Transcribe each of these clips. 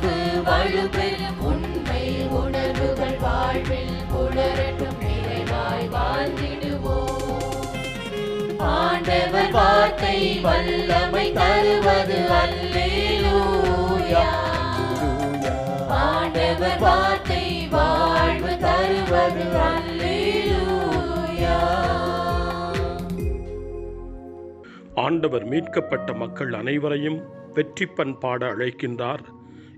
திறக்கட்டும் பண்பு வலுப்பெறும் உண்மை உணர்வுகள் வாழ்வில் புலரட்டும் நிறைவாய் வாழ்ந்திடுவோம். ஆண்டவர் வார்த்தை வல்லமை தருவது அல்லேலூயா. ஆண்டவர் வார்த்தை வாழ்வு தருவது அல்லேலூயா. ஆண்டவர் மீட்கப்பட்ட மக்கள் அனைவரையும் வெற்றி பண்பாட அழைக்கின்றார்.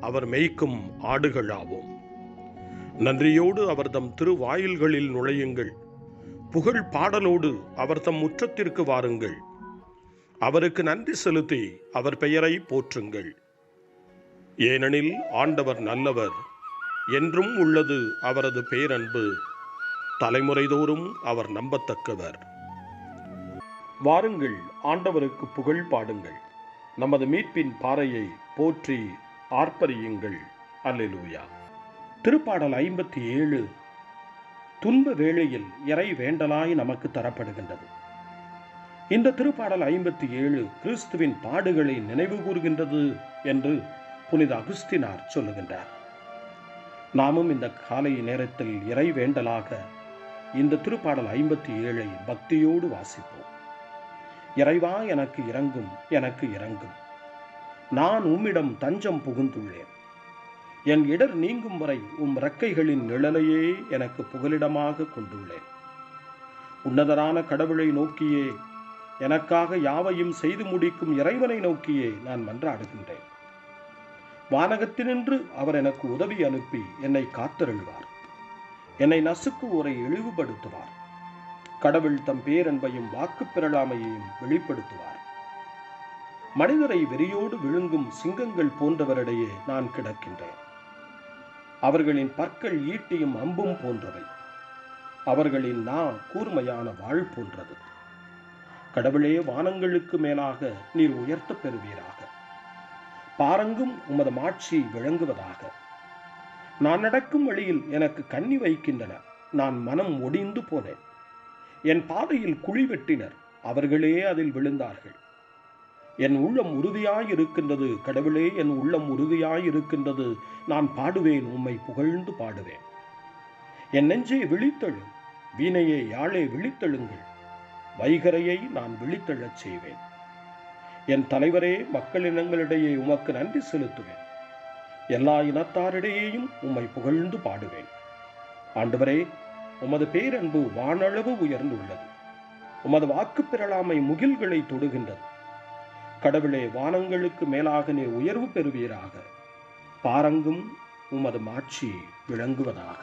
அவர் மேய்க்கும் ஆடுகளாவோம். நன்றியோடு அவர் தம் திருவாயில்களில் நுழையுங்கள். புகழ் பாடலோடு அவர் தம் முற்றத்திற்கு வாருங்கள். அவருக்கு நன்றி செலுத்தி அவர் பெயரை போற்றுங்கள். ஏனெனில் ஆண்டவர் நல்லவர் என்றும் உள்ளது அவரது பேரன்பு தலைமுறைதோறும் அவர் நம்பத்தக்கவர். வாருங்கள் ஆண்டவருக்கு புகழ் பாடுங்கள். நமது மீட்பின் பாறையை போற்றி ஆர்ப்பரியுங்கள். அல்லேலூயா. திருப்பாடல் ஐம்பத்தி ஏழு துன்ப வேளையில் இறை வேண்டலாய் நமக்கு தரப்படுகின்றது. இந்த திருப்பாடல் ஐம்பத்தி ஏழு கிறிஸ்துவின் பாடுகளை நினைவு கூறுகின்றது என்று புனித அகுஸ்தினார் சொல்லுகின்றார். நாமும் இந்த காலை நேரத்தில் இறை வேண்டலாக இந்த திருப்பாடல் ஐம்பத்தி ஏழை பக்தியோடு வாசிப்போம். இறைவா எனக்கு இறங்கும் எனக்கு இறங்கும். நான் உம்மிடம் தஞ்சம் புகுந்துள்ளேன். என் இடர் நீங்கும் வரை உம் இறக்கைகளின் நிழலையே எனக்கு புகலிடமாக கொண்டுள்ளேன். உன்னதரான கடவுளை நோக்கியே எனக்காக யாவையும் செய்து முடிக்கும் இறைவனை நோக்கியே நான் மன்றாடுகின்றேன். வானகத்தினின்று அவர் எனக்கு உதவி அனுப்பி என்னை காத்தருள்வார். என்னை நசுக்கு உரை இழிவுபடுத்துவார். கடவுள் தம் பேரன்பையும் வாக்குப் பெறலாமையையும் வெளிப்படுத்துவார். மனிதரை வெறியோடு விழுங்கும் சிங்கங்கள் போன்றவரிடையே நான் கிடக்கின்றேன். அவர்களின் பற்கள் ஈட்டியும் அம்பும் போன்றவை. அவர்களின் நா கூர்மையான வாழ் போன்றது. கடவுளே வானங்களுக்கு மேலாக நீர் உயர்த்தப் பெறுவீராக. பாரங்கும் உமது மாட்சி விளங்குவதாக. நான் நடக்கும் வழியில் எனக்கு கண்ணி வைக்கின்றன. நான் மனம் ஒடிந்து போனேன். என் பாதையில் குழி வெட்டினர். அவர்களே அதில் விழுந்தார்கள். என் உள்ளம் உறுதியாயிருக்கின்றது. கடவுளே என் உள்ளம் உறுதியாயிருக்கின்றது. நான் பாடுவேன் உம்மை புகழ்ந்து பாடுவேன். என் நெஞ்சே விழித்தெழு வீணையே யாழே விழித்தெழுங்கள். வைகரையை நான் விழித்தெழச் செய்வேன். என் தலைவரே மக்களினங்களிடையே உமக்கு நன்றி செலுத்துவேன். எல்லா இனத்தாரிடையேயும் உம்மை புகழ்ந்து பாடுவேன். ஆண்டவரே உமது பேரன்பு வானளவு உயர்ந்துள்ளது. உமது வாக்கு பெறலாமை முகில்களை தொடுகின்றது. கடவுளே வானங்களுக்கு மேலாக நீர் உயர்வு பெறுவீராக. பாரங்கும் உமது மாட்சி விளங்குவதாக.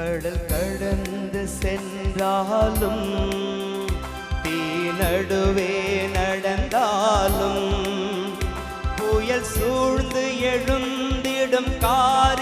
கடல் கடந்து சென்றாலும் தீ நடுவே நடந்தாலும் புயல் சூழ்ந்து எழுந்திடும் காரிருளை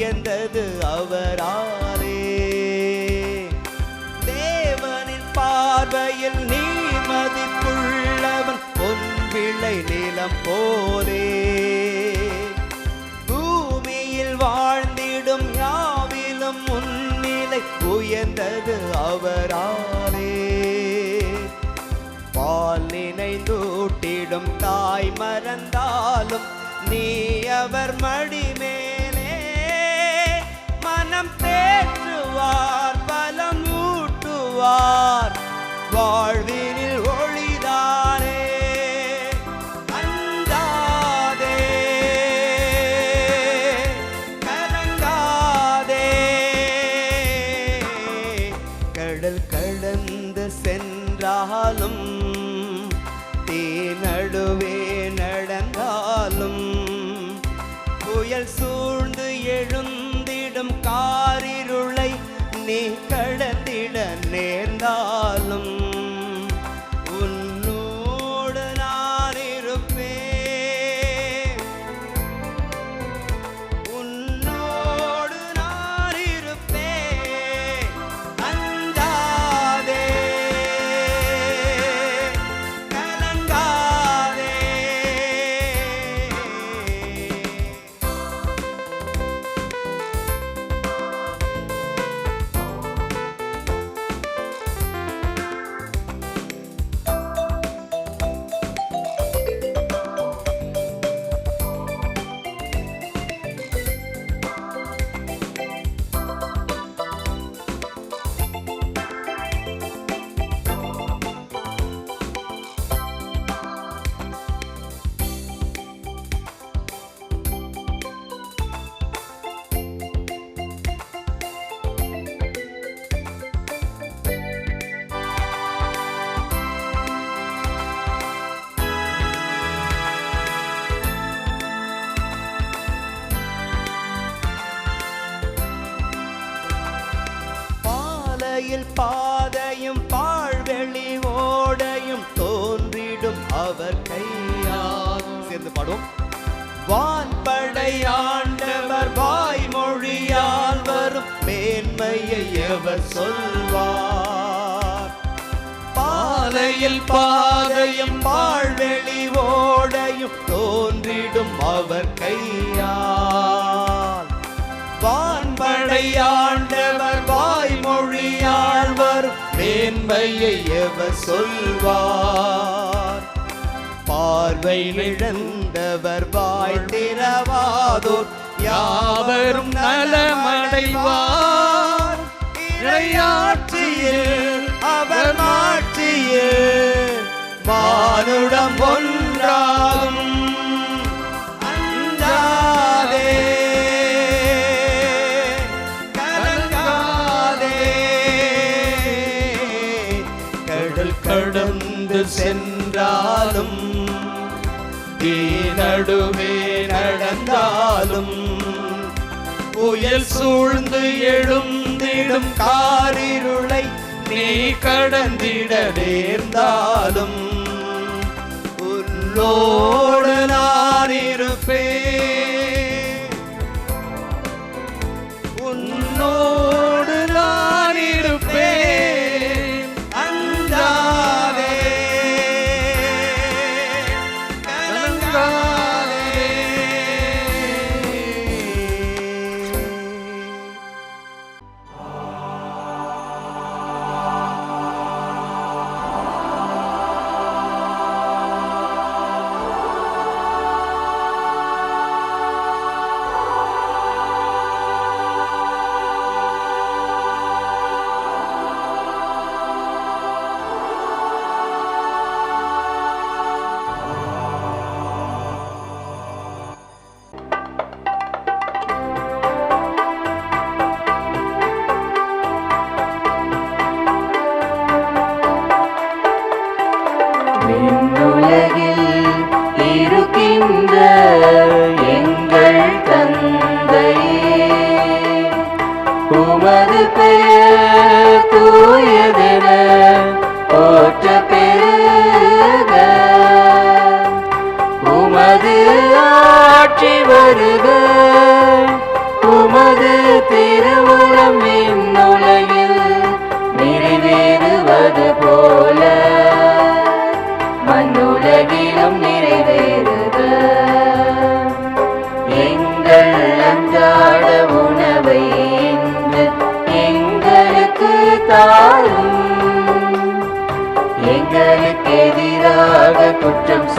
உயர்ந்தது அவராலே. தேவனின் பார்வையில் நீ மதிப்புள்ளவன் பொன் நிலம் போலே. பூமியில் வாழ்ந்திடும் யாவிலும் முன்னிலை உயர்ந்தது அவராலே. பால் நினைந்தூட்டிடும் தாய் மறந்தாலும் நீ அவர் மடிமே மனம் தேற்றுவார் பலம் ஊட்டுவார். வாழ்வினில் மேன்மையை எவர் சொல்வார்? பாலையில் பாதையும் பாழ்வெளி ஓடையும் தோன்றிடும் அவர் கையால். வான்படையாண்டவர் வாய்மொழியாள் வரும் மேன்மையை எவர் சொல்வார்? பார்வை இழந்தவர் வாய் திறவாதோர் யாவரும் நலமடைவார். ஆட்சியே அவர் மாட்சியே வானுடம் ஒன்றாகும். அந்தாதே கலங்காதே. கடல் கடந்து சென்றாலும் தீ நடுவே நடந்தாலும் புயல் சூழ்ந்து எழும் வீழ்த்திடும் காரிருளை நீ கடந்திட நேர்ந்தாலும் உன்னோடு நான் இருப்பேன்.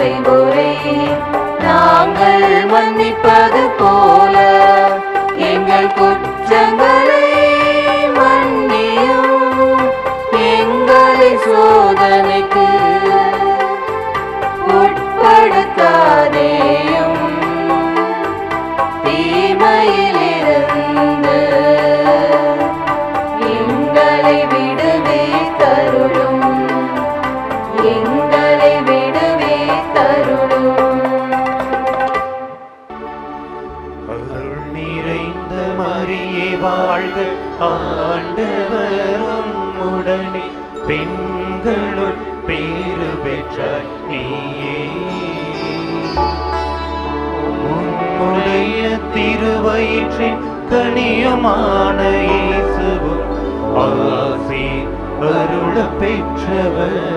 செய்முறை நாங்கள் மன்னிப்பது ஆண்டவரும் உடனே பெண்களுள் பேரு பெற்றாய் நீயே. உன்னுடைய திருவயிற்றின் கனியமான இயேசுவும் ஆசி அருள பெற்றவர்.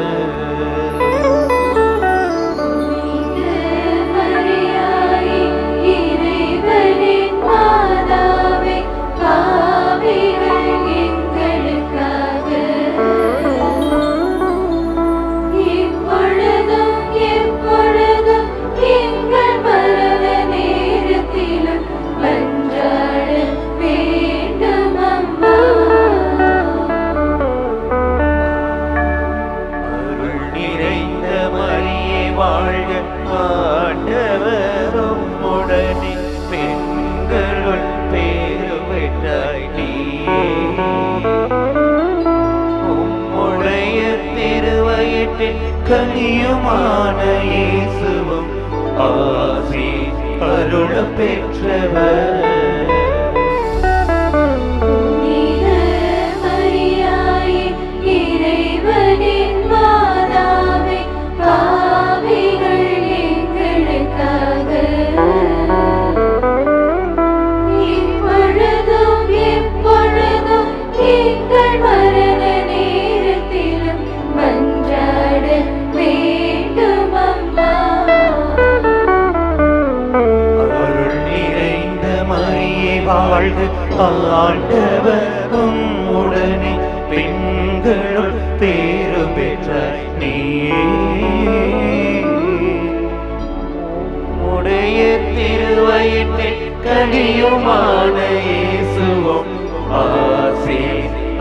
மொழியே திருவயிற்றில் கனியுமான இயேசுவும் ஆசே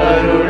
அருள்